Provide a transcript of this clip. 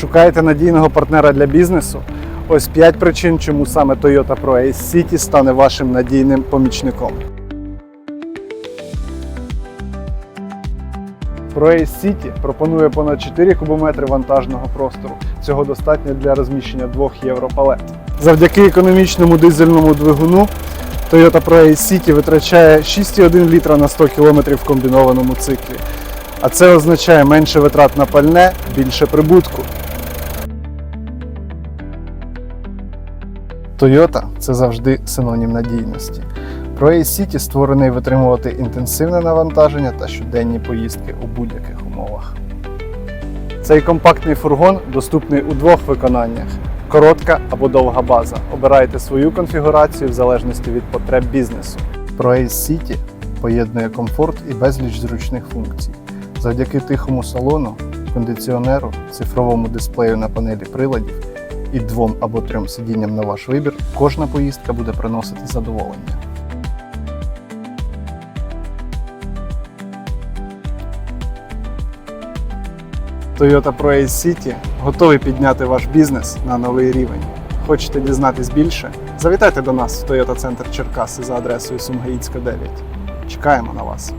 Шукаєте надійного партнера для бізнесу? Ось 5 причин, чому саме Toyota Pro Ace City стане вашим надійним помічником. ProAce City пропонує понад 4 кубометри вантажного простору. Цього достатньо для розміщення двох європалет. Завдяки економічному дизельному двигуну Toyota ProAce City витрачає 6,1 літра на 100 км в комбінованому циклі. А це означає менше витрат на пальне, більше прибутку. Toyota – це завжди синонім надійності. ProAce City створений витримувати інтенсивне навантаження та щоденні поїздки у будь-яких умовах. Цей компактний фургон доступний у двох виконаннях: коротка або довга база. Обирайте свою конфігурацію в залежності від потреб бізнесу. ProAce City поєднує комфорт і безліч зручних функцій. Завдяки тихому салону, кондиціонеру, цифровому дисплею на панелі приладів і двом або трьом сидінням на ваш вибір, кожна поїздка буде приносити задоволення. Toyota Pro Ace City готові підняти ваш бізнес на новий рівень. Хочете дізнатись більше? Завітайте до нас в Toyota Центр Черкаси за адресою Сумгаїцька 9. Чекаємо на вас.